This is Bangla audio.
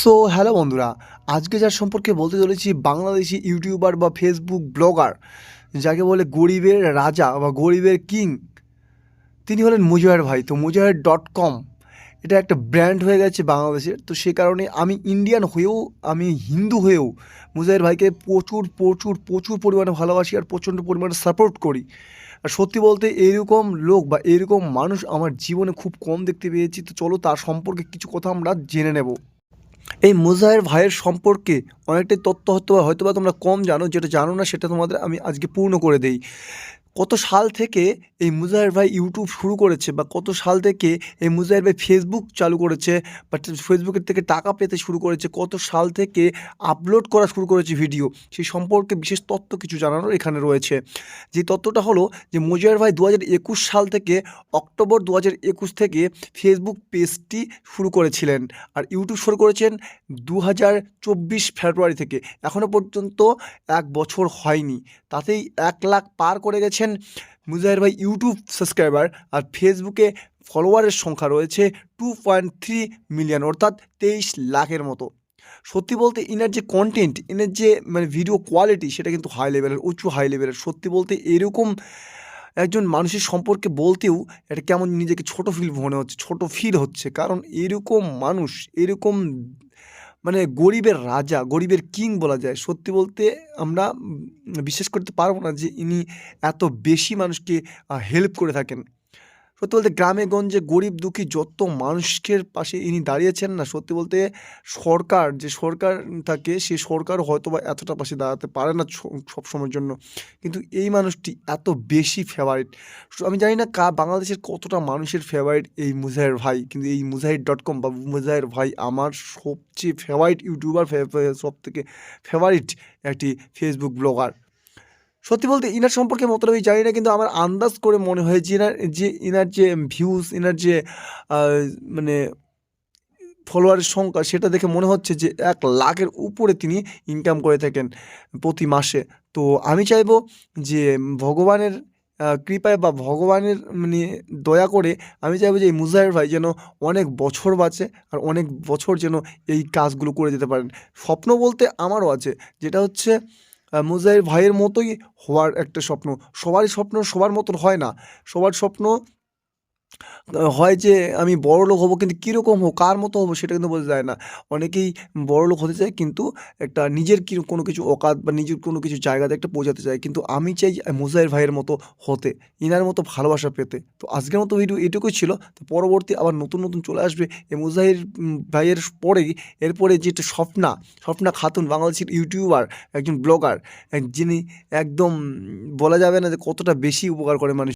সো হ্যালো বন্ধুরা। আজকে যার সম্পর্কে বলতে চলেছি বাংলাদেশি ইউটিউবার বা ফেসবুক ব্লগার যাকে বলে গরিবের রাজা বা গরিবের কিং তিনি হলেন মুজাহের ভাই। তো মুজাহের ডট কম এটা একটা ব্র্যান্ড হয়ে গেছে বাংলাদেশের তো সে কারণে আমি ইন্ডিয়ান হয়েও, আমি হিন্দু হয়েও মুজাহের ভাইকে প্রচুর প্রচুর প্রচুর পরিমাণে ভালোবাসি আর প্রচণ্ড পরিমাণে সাপোর্ট করি। আর সত্যি বলতে এরকম লোক বা এরকম মানুষ আমার জীবনে খুব কম দেখতে পেয়েছি। তো চলো তার সম্পর্কে কিছু কথা আমরা জেনে নেব। এই মুজাহের ভাইয়ের সম্পর্কে অনেকটাই তথ্য হয়তো বা হয়তো বা তোমরা কম জানো, যেটা জানো না, সেটা তোমাদের আমি আজকে পূর্ণ করে দেই। কত সাল থেকে এই মুজাহের ভাই ইউটিউব শুরু করেছে বা কত সাল থেকে এই মুজাহের ভাই ফেসবুক চালু করেছে বা ফেসবুকের থেকে টাকা পেতে শুরু করেছে, কত সাল থেকে আপলোড করা শুরু করেছে ভিডিও সেই সম্পর্কে বিশেষ তথ্য কিছু জানানোর এখানে রয়েছে। যে তথ্যটা হলো যে মুজাহের ভাই দু সাল থেকে অক্টোবর দু থেকে ফেসবুক পেজটি শুরু করেছিলেন আর ইউটিউব শুরু করেছেন দু হাজার চব্বিশ ফেব্রুয়ারি থেকে। এখনও পর্যন্ত এক বছর হয়নি। তাতেই এক লাখ পার করে গেছেন মুজাহির ভাই ইউটিউব সাবস্ক্রাইবার আর ফেসবুকে ফলোয়ারের সংখ্যা রয়েছে টু পয়েন্ট থ্রি মিলিয়ন অর্থাৎ তেইশ লাখের মতো। সত্যি বলতে ইনার যে কন্টেন্ট ইনার যে মানে ভিডিও কোয়ালিটি সেটা কিন্তু হাই লেভেলের উঁচু হাই লেভেলের সত্যি বলতে এরকম একজন মানুষের সম্পর্কে বলতেও এটা কেমন নিজেকে ছোট ফিল মনে হচ্ছে, ছোট ফিল হচ্ছে। কারণ এরকম মানুষ, এরকম মানে গরিবের রাজা, গরিবের কিং বলা যায়। সত্যি বলতে আমরা বিশ্বাস করতে পারব না যে ইনি এত বেশি মানুষকে হেল্প করে থাকেন। সত্যি বলতে গ্রামে গঞ্জে গরিব দুঃখী যত মানুষের পাশে ইনি দাঁড়িয়েছেন না, সত্যি বলতে সরকার, যে সরকার থাকে, সে সরকার হয়তো বা এতটা পাশে দাঁড়াতে পারে না সব সময়ের জন্য। কিন্তু এই মানুষটি এত বেশি ফেভারিট আমি জানি না কা, বাংলাদেশের কতটা মানুষের ফেভারিট এই মুজাহির ভাই, কিন্তু এই মুজাহির ডট কম বা মুজাহির ভাই আমার সবচেয়ে ফেভারিট ইউটিউবার সব থেকে ফেভারিট একটি ফেসবুক ব্লগার সত্যি বলতে ইনার সম্পর্কে মতলব আমি জানি না, কিন্তু আমার আন্দাজ করে মনে হয় যে ইনার যে ইনার যে ভিউজ ইনার যে মানে ফলোয়ারের সংখ্যা, সেটা দেখে মনে হচ্ছে যে এক লাখের উপরে তিনি ইনকাম করে থাকেন প্রতি মাসে। তো আমি চাইব যে ভগবানের কৃপায় বা ভগবানের মানে দয়া করে আমি চাইব যে এই মুজাহির ভাই যেন অনেক বছর বাঁচে আর অনেক বছর যেন এই কাজগুলো করে যেতে পারেন। স্বপ্ন বলতে আমারও আছে, যেটা হচ্ছে মুজাহির ভাইয়ের মতোই হওয়ার একটা স্বপ্ন। সবারই স্বপ্ন সবার মতন হয় না। সবার স্বপ্ন হয় যে আমি বড়লোক হব কিন্তু কীরকম হব, কার মতো হব সেটা কিন্তু বোঝা যায় না। অনেকেই বড়লোক হতে চায় কিন্তু একটা নিজের কি কোনো কিছু অকাত বা নিজের কোনো কিছু জায়গাতে একটা পৌঁছাতে চায়। কিন্তু আমি চাই মুজাহির ভাইয়ের মতো হতে, ইনার মতো ভালোবাসা পেতে। তো আজকের মতো ভিডিও এটুকুই ছিল, তো পরবর্তী আবার নতুন নতুন চলে আসবে। এই মুজাহির ভাইয়ের পরেই, এরপরে যেটা স্বপ্না স্বপ্না খাতুন বাংলাদেশের ইউটিউবার, একজন ব্লগার, যিনি একদম বলা যাবে না যে কতটা বেশি উপকার করে মানুষ